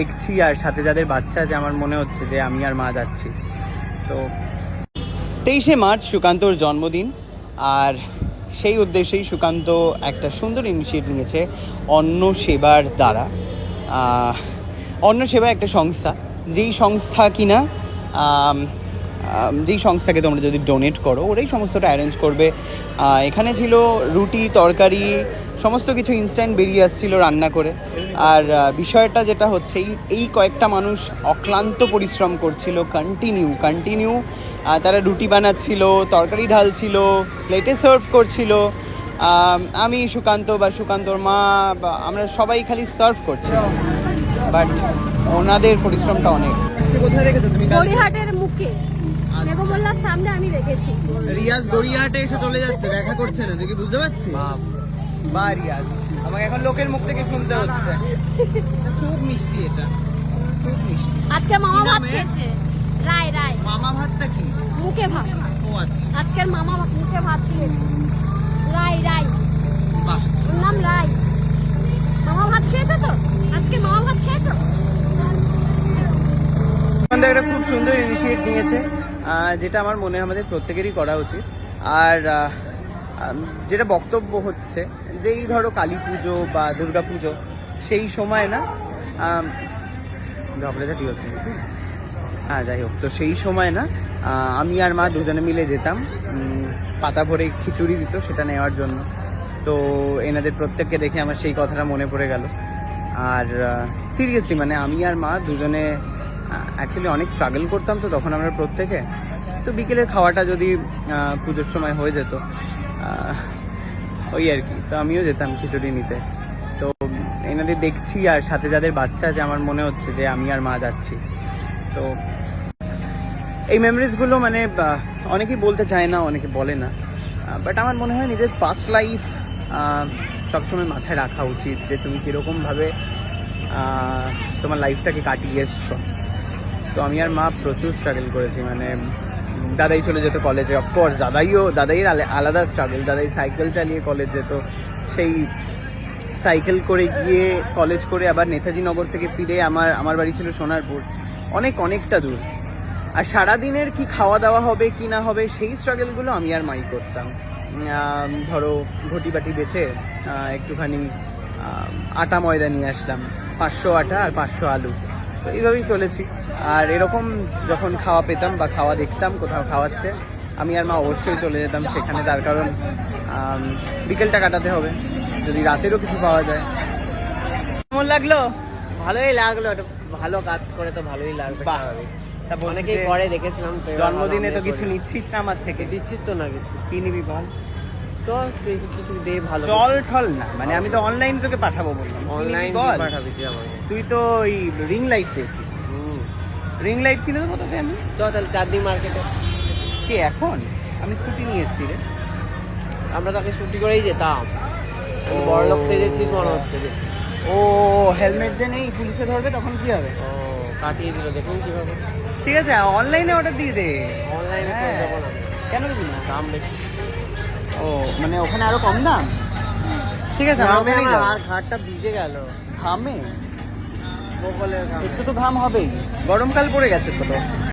দেখছি আর সাথে যাদের বাচ্চা আছে, আমার মনে হচ্ছে যে আমি আর মা যাচ্ছি। তো তেইশে মার্চ সুকান্তর জন্মদিন আর সেই উদ্দেশ্যেই সুকান্ত একটা সুন্দর ইনিশিয়েট নিয়েছে, অন্ন সেবার দ্বারা। অন্ন সেবা একটা সংস্থা। যেই সংস্থা কিনা যেই সংস্থাকে তোমরা যদি ডোনেট করো, ওরাই সমস্তটা অ্যারেঞ্জ করবে। এখানে ছিল রুটি, তরকারি সমস্ত কিছু ইনস্ট্যান্ট বেরিয়ে আসছিল রান্না করে। আর বিষয়টা যেটা হচ্ছে এই এই কয়েকটা মানুষ অক্লান্ত পরিশ্রম করছিল কন্টিনিউ কন্টিনিউ তারা রুটি বানাচ্ছিল তরকারি ঢালছিল প্লেটে সার্ভ করছিল আমি সুকান্ত বা সুকান্তর মা বা আমরা সবাই খালি সার্ভ করছি বাট ওনাদের পরিশ্রমটা অনেক। কোথায় রেখেছো তুমি গড়িহাটের মুখে। সামনে আমি রেখেছি। রিয়াজ গড়িয়াহাটে এসে চলে যাচ্ছে দেখা করছে না তুই কি বুঝতে পারছিস? বা রিয়াজ আমাকে এখন লোকের মুখ থেকে শুনতে হচ্ছে। খুব মিষ্টি এটা। খুব মিষ্টি। আজকে মামা ভাত খেয়েছে? রায় রায়। মামা ভাতটা কি? মুখে ভাত। ও আচ্ছা। আজকের মামা ভাত মুখে ভাত খেয়েছে। রায় রায়। বাহ। ওর নাম রায়। মামা ভাত খেয়েছো তো? আজকে মামা ভাত খেয়েছো? আমাদের একটা খুব সুন্দর ইনিশিয়েট নিয়েছে যেটা আমার মনে হয় আমাদের প্রত্যেকেরই করা উচিত। আর যেটা বক্তব্য হচ্ছে যে এই ধরো কালী পুজো বা দুর্গা পুজো, সেই সময় না ঝগড়াঝাটি হচ্ছে? হ্যাঁ যাই হোক, তো সেই সময় না আমি আর মা দুজনে মিলে যেতাম পাতা ভরে খিচুড়ি দিত সেটা নেওয়ার জন্য। তো এনাদের প্রত্যেককে দেখে আমার সেই কথাটা মনে পড়ে গেল। আর সিরিয়াসলি মানে আমি আর মা দুজনে অ্যাকচুয়ালি অনেক স্ট্রাগল করতাম তো তখন আমরা প্রত্যেকে। তো বিকেলের খাওয়াটা যদি পুজোর সময় হয়ে যেত ওই আর কি। তো আমিও যেতাম খিচুড়ি নিতে। তো এনাদের দেখছি আর সাথে যাদের বাচ্চা আছে, আমার মনে হচ্ছে যে আমি আর মা যাচ্ছি। তো এই মেমোরিজগুলো মানে অনেকেই বলতে চায় না, অনেকে বলে না। বাট আমার মনে হয় নিজের পাস্ট লাইফ সবসময় মাথায় রাখা উচিত যে তুমি কীরকমভাবে তোমার লাইফটাকে কাটিয়ে এসছো। তো আমি আর মা প্রচুর স্ট্রাগল করেছি মানে দাদাই চলে যেত কলেজে অফকোর্স দাদাইও, দাদাইয়ের আলে- আলাদা স্ট্রাগল দাদাই সাইকেল চালিয়ে কলেজ যেত। সেই সাইকেল করে গিয়ে কলেজ করে আবার নেতাজি নগর থেকে ফিরে আমার আমার বাড়ি ছিল সোনারপুর। অনেক, অনেকটা দূর। আর সারাদিনের কি খাওয়া দাওয়া হবে, কি না হবে, সেই স্ট্রাগলগুলো আমি আর মাই করতাম। ধরো ঘটি বাটি বেছে একটুখানি আটা ময়দা নিয়ে আসলাম। পাঁচশো আটা আর পাঁচশো আলু। তো এইভাবেই চলেছি। আর এরকম যখন খাওয়া পেতাম বা খাওয়া দেখতাম কোথাও খাওয়াচ্ছে আমি আর মা অবশ্যই চলে যেতাম সেখানে। তার কারণ বিকেলটা কাটাতে হবে। যদি রাতেরও কিছু পাওয়া যায়। কেমন লাগল? ভালোই লাগল। ভালো কাজ করে তো ভালোই লাগবে। অনেকেই করে দেখেছিলাম জন্মদিনে তো কিছু নিচ্ছিস না আমার থেকে? দিচ্ছিস তো না কিছু? কি নিবি বল? তো তুই কিছু দে ভালো চল ঠল না মানে আমি তো অনলাইন তোকে পাঠাবো বললাম। অনলাইন পাঠাবি তুই আমাকে? তুই তো ওই রিং লাইট হুম। রিং লাইট কিনে দেবো তোকে আমি? চ তাহলে চারদিন মার্কেটে কি এখন? আমি স্কুটি নিয়ে এসেছি রে। আমরা তাকে ছুটি করেই যেতাম। বড় লোক সেজেছিস মনে হচ্ছে ও হেলমেট যে নেই পুলিশে ধরবে তখন কি হবে? ও কাটিয়ে দিল দেখুন কীভাবে। ঠিক আছে অনলাইনে অর্ডার দিয়ে দে। অনলাইনে হ্যাঁ। কেন দিবি না? দাম বেশি। ও মানে ওখানে আরও কম দাম? ঠিক আছে যাব। আর ঘাটটা ভিজে গেল। ঘামে? ঘাম। একটু তো ঘাম হবেই। গরমকাল পড়ে গেছে তো।